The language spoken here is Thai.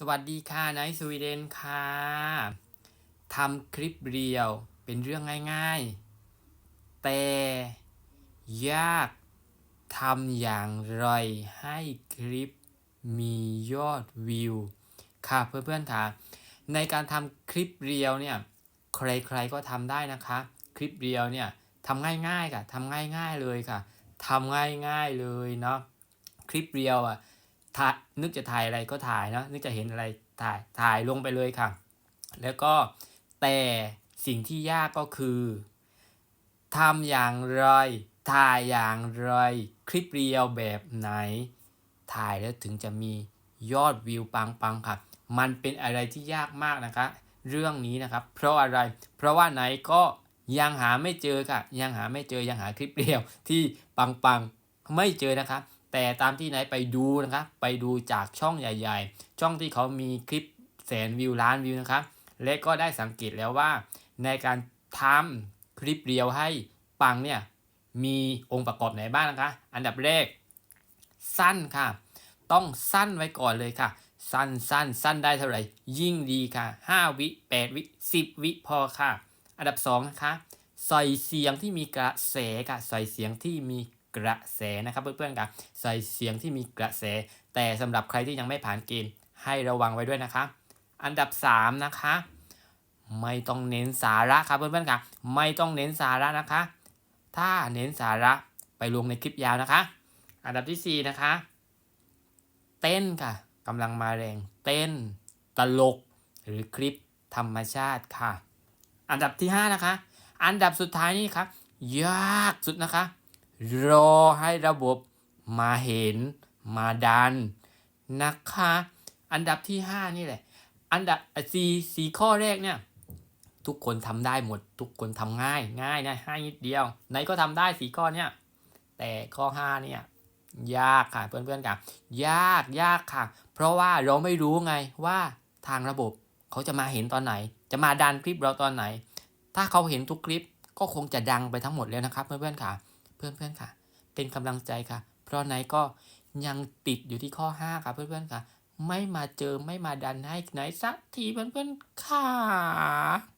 สวัสดีค่ะไนท์สวีเดนค่ะทำคลิปเรียวเป็นเรื่องง่ายๆ แต่ยากทำอย่างไรให้คลิปมียอดวิว ค่ะเพื่อนๆค่ะ ในการทำคลิปเรียวเนี่ย ใครๆก็ทำได้นะคะ คลิปเรียวเนี่ยทำง่ายๆค่ะทำง่ายๆเลยค่ะทำง่ายๆเลยเนาะคลิปเรียวอะ ถ่ายนึกจะถ่ายอะไรก็ถ่ายนะนึกจะเห็นอะไรถ่ายถ่ายลงไปเลยค่ะ แล้วก็แต่สิ่งที่ยากก็คือทำอย่างไร ถ่ายอย่างไร คลิปเรียวแบบไหน ถ่ายแล้วถึงจะมียอดวิวปังๆค่ะ มันเป็นอะไรที่ยากมากนะคะ เรื่องนี้นะครับ เพราะอะไร เพราะว่าไหนก็ยังหาไม่เจอค่ะ ยังหาไม่เจอยังหาคลิปเรียวที่ปังๆไม่เจอนะครับ แต่ตามที่ไหนไปดูนะครับ ไปดูจากช่องใหญ่ ๆ ช่องที่เขามีคลิปแสนวิวล้านวิวนะครับ และก็ได้สังเกตแล้วว่า ในการทำคลิปเรียวให้ปังเนี่ยมีองค์ประกอบไหนบ้างนะคะ อันดับแรก สั้นค่ะ ต้องสั้นไว้ก่อนเลยค่ะ สั้นสั้นสั้นได้เท่าไหร่ ยิ่งดีค่ะ 5 วิ 8 วิ 10 วิพอค่ะ อันดับ2นะคะใส่เสียงที่มีกระแสค่ะใส่เสียงที่มี กระแสนะครับ เพื่อนๆค่ะใส่เสียงที่มีกระแส แต่สำหรับใครที่ยังไม่ผ่านเกณฑ์ให้ระวังไว้ด้วยนะคะ อันดับ 3 นะคะ ไม่ต้องเน้นสาระครับเพื่อนๆค่ะไม่ต้องเน้นสาระนะคะ ถ้าเน้นสาระไปลงในคลิปยาวนะคะ อันดับทีสี่ 4 นะคะ เต้นค่ะกำลังมาแรง เต้น ตลก หรือคลิปธรรมชาติค่ะ อันดับที่ 5 นะคะ อันดับสุดท้ายนี่ครับยากสุดนะคะ รอให้ระบบมาเห็นมาดันนะคะ อันดับที่ 5 นี่แหละ อันดับสี่สี่ข้อแรกเนี่ย ทุกคนทำได้หมด ทุกคนทำง่ายง่ายนะให้นิดเดียว ไหนก็ทำได้สี่ข้อเนี่ย แต่ข้อ 5 เนี่ยยากค่ะเพื่อนๆค่ะยากยากค่ะ เพราะว่าเราไม่รู้ไงว่าทางระบบเขาจะมาเห็นตอนไหน จะมาดันคลิปเราตอนไหน ถ้าเขาเห็นทุกคลิปก็คงจะดังไปทั้งหมดแล้วนะครับเพื่อนๆค่ะ เพื่อนๆค่ะ เป็นกำลังใจค่ะ เพราะไหนก็ยังติดอยู่ที่ข้อ 5 ค่ะเพื่อนๆค่ะ ไม่มาเจอไม่มาดันให้ไหนสักทีเพื่อนๆค่ะ